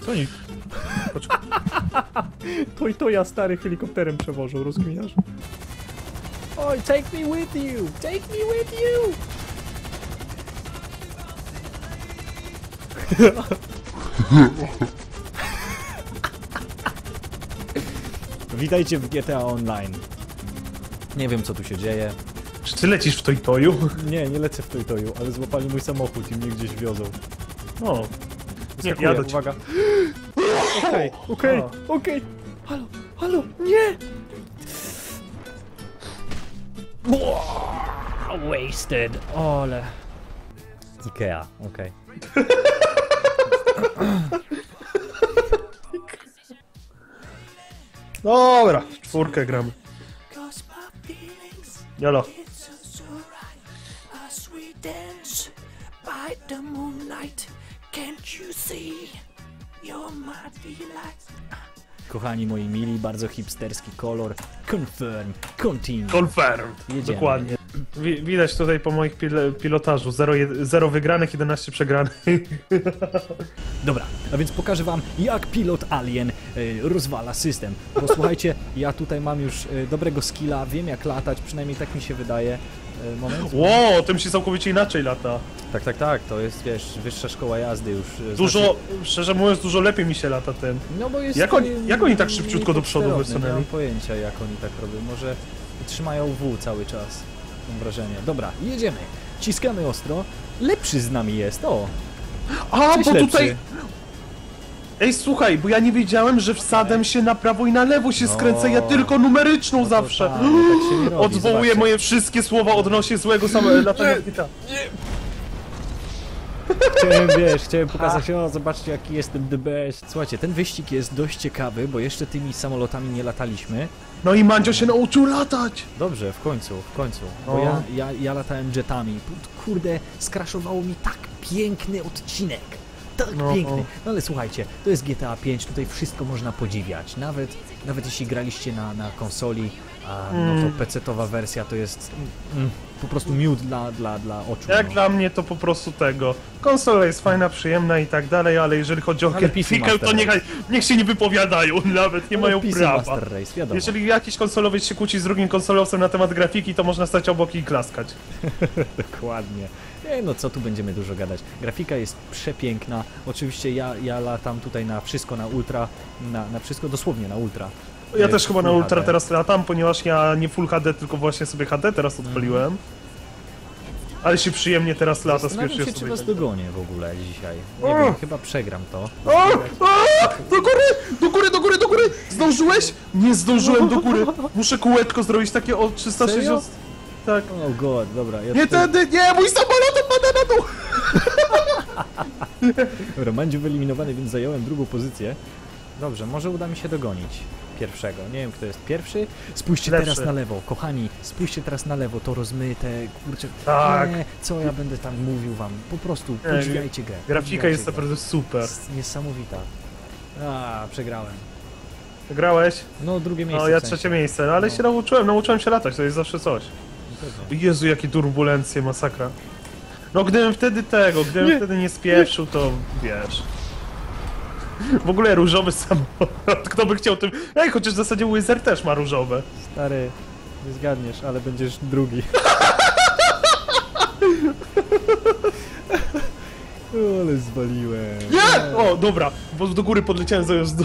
Co oni? Poczekaj. To i to ja stary helikopterem przewożą, rozkminiasz? Oj, take me with you! Take me with you! Witajcie w GTA Online. Nie wiem co tu się dzieje. Czy ty lecisz w Toitoju? Nie, nie lecę w Toytoju, ale złapali mój samochód i mnie gdzieś wiozą. O. Nie, jadę ci. uwaga. Okej, okej, O. okej. Halo, halo, nie! Wow, wasted. Ole. Ikea, okej. Dobra, w czwórkę gramy. Jolo. by the moonlight. Can't you see? You're my delight. Kochani moi mili, bardzo hipsterski kolor. Confirm, continue. Confirmed. Jedziemy. Dokładnie. Wi widać tutaj po moich pil pilotażu 0, 0 wygranych, 11 przegranych. Dobra, a więc pokażę wam, jak pilot Alien y, rozwala system. Bo słuchajcie, ja tutaj mam już y, dobrego skilla, wiem jak latać, przynajmniej tak mi się wydaje. Y, moment. Ło, tym się całkowicie inaczej lata. Tak, tak, tak, to jest, wiesz, wyższa szkoła jazdy już. Dużo, znaczy- szczerze mówiąc, dużo lepiej mi się lata tym. No bo jest... Jak oni- jak oni tak szybciutko do przodu wysunęli? Nie mam pojęcia jak oni tak robią, może trzymają W cały czas, mam wrażenie. Dobra, jedziemy, ciskamy ostro, lepszy z nami jest, o! A, Cześć, bo lepszy. Ej, słuchaj, bo ja nie wiedziałem, że wsadem się na prawo i na lewo się No. skręcę, ja tylko numeryczną No zawsze. tak, no tak się nie robi, Odwołuję zobaczcie. moje wszystkie słowa odnośnie złego samego latania w GTA. Chciałem, wiesz, chciałem pokazać, o, zobaczcie jaki jestem the best. Słuchajcie, ten wyścig jest dość ciekawy, bo jeszcze tymi samolotami nie lataliśmy. No i Mandzio się nauczył latać. Dobrze, w końcu, w końcu. Bo O. ja, ja, ja latałem jetami. Kurde, skraszowało mi tak piękny odcinek. Tak No, piękny. o. No ale słuchajcie, to jest GTA 5, tutaj wszystko można podziwiać. Nawet, nawet jeśli graliście na, na konsoli, a, no Mm. to PC-towa wersja to jest mm, po prostu miód dla, dla, dla oczu. Jak no. dla mnie to po prostu tego. Konsola jest fajna, przyjemna i tak dalej, ale jeżeli chodzi o grafikę, to niech, niech się nie wypowiadają, nawet nie Ale mają PC prawa. Master Race, wiadomo. Jeżeli jakiś konsolowiec się kłóci z drugim konsolowcem na temat grafiki, to można stać obok i klaskać. Dokładnie. Nie, no co tu będziemy dużo gadać. Grafika jest przepiękna. Oczywiście ja, ja latam tutaj na wszystko na ultra, na, na wszystko dosłownie na ultra. Ja E, też chyba na Ultra HD. teraz latam, ponieważ ja nie Full HD, tylko właśnie sobie HD teraz odpaliłem. Ale się przyjemnie teraz lata z pierwszej się, czy osoby. was dogonię w ogóle dzisiaj. Nie O! wiem, chyba przegram to. O! O! Do góry! Do góry, do góry, do góry! Zdążyłeś? Nie zdążyłem do góry. Muszę kółeczko zrobić takie o 360. Tak. Oh god, dobra. Ja Nie tutaj... tędy, nie! Mój samolot pada na dół! Dobra, Mandziu wyeliminowany, więc zająłem drugą pozycję. Dobrze, może uda mi się dogonić pierwszego. Nie wiem, kto jest pierwszy. Spójrzcie Lepszy. teraz na lewo, kochani. Spójrzcie teraz na lewo, to rozmyte, kurczę. Tak. Nie, co ja będę tam mówił wam? Po prostu podziwiajcie grę. Grafika jest naprawdę super. Jest niesamowita. A, przegrałem. Grałeś? No, drugie miejsce. No ja w sensie. trzecie miejsce, no ale No. się nauczyłem, nauczyłem się latać, to jest zawsze coś. Jezu, jakie turbulencje, masakra. No gdybym wtedy tego, gdybym Nie. wtedy nie spieprzył, to wiesz. W ogóle różowy samolot, kto by chciał tym... Ej, chociaż w zasadzie Wizard też ma różowe. Stary, nie zgadniesz, ale będziesz drugi. o, ale zwaliłem. Nie! O, dobra, bo do góry podleciałem zamiast do...